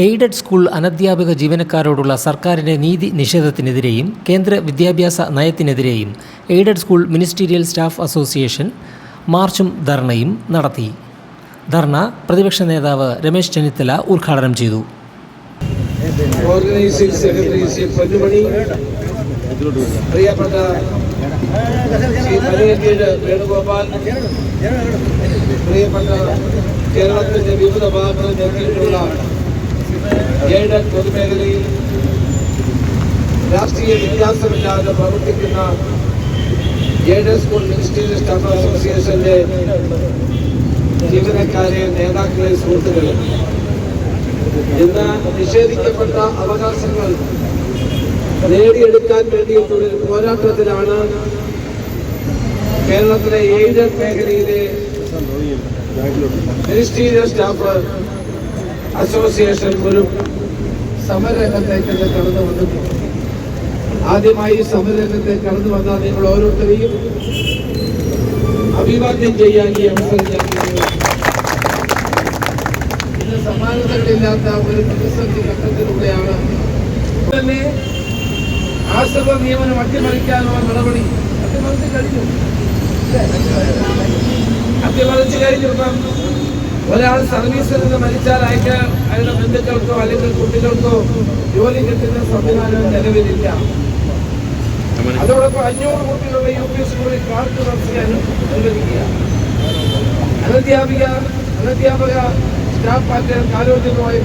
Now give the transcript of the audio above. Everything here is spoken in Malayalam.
എയ്ഡഡ് സ്കൂൾ അനധ്യാപക ജീവനക്കാരോടുള്ള സർക്കാരിന്റെ നീതി നിഷേധത്തിനെതിരെയും കേന്ദ്ര വിദ്യാഭ്യാസ നയത്തിനെതിരെയും aided school ministerial staff association മാർച്ചും ധർണയും നടത്തി. ധർണ പ്രതിപക്ഷ നേതാവ് രമേശ് ചെന്നിത്തല ഉദ്ഘാടനം ചെയ്തു. ഓർഗനൈസിംഗ് സെക്രട്ടറി പ്രിയപ്പെട്ട ശ്രീ പ്രിയപ്പെട്ട കേരളത്തിന്റെ വിവിധ ഭാഗങ്ങളിൽ നൽകിയിട്ടുള്ള എയ്ഡഡ് പൊതുമേഖലയിൽ രാഷ്ട്രീയ വ്യത്യാസമില്ലാതെ പ്രവർത്തിക്കുന്ന ഏഴ് സ്കൂൾ മിനിസ്റ്റീരിയൽ സ്റ്റാഫ് അസോസിയേഷന്റെ ജീവനക്കാരെ നേതാക്കളെ സുഹൃത്തുക്കളെ ഇന്ന് നിഷേധിക്കപ്പെട്ട അവകാശങ്ങൾ നേടിയെടുക്കാൻ വേണ്ടിയിട്ടുള്ള ഒരു പോരാട്ടത്തിലാണ് കേരളത്തിലെ എയ്ഡഡ് മേഖലയിലെ മിനിസ്റ്റീരിയൽ സ്റ്റാഫ് അസോസിയേഷൻ ഒരു സമരരംഗത്തേക്ക് കടന്നു വന്നിട്ടുണ്ട് ആദ്യമായി സമരംഗത്തെ കടന്നു വന്ന നിങ്ങൾ ഓരോരുത്തരെയും അഭിവാദ്യം ചെയ്യാൻ ഈ അവസരം ഞാൻ. ഇന്ന് സമാനതകളില്ലാത്ത ഒരു പ്രതിസന്ധി ഘട്ടത്തിലൂടെയാണ് തന്നെ ആശ്രമ നിയമനം അട്ടിമറിക്കാനുള്ള നടപടി. അട്ടിമറിച്ച് കഴിഞ്ഞു. അട്ടിമറിച്ച് കഴിഞ്ഞു. ഒരാൾ സർവീസിൽ നിന്ന് മരിച്ചാൽ അയക്കാൻ അയാളുടെ ബന്ധുക്കൾക്കോ അല്ലെങ്കിൽ കുട്ടികൾക്കോ ജോലി കിട്ടുന്ന സംവിധാനം നിലവിലില്ല. അതോടൊപ്പം അഞ്ഞൂറ് കുട്ടികളുടെ യു പി സ്കൂളിൽ ക്ലാസ് നടത്തിയാലും അനുവദിക്കുക അനധ്യാപിക അനധ്യാപക സ്റ്റാഫ് പാറ്റേൺ കാലോചിതമായി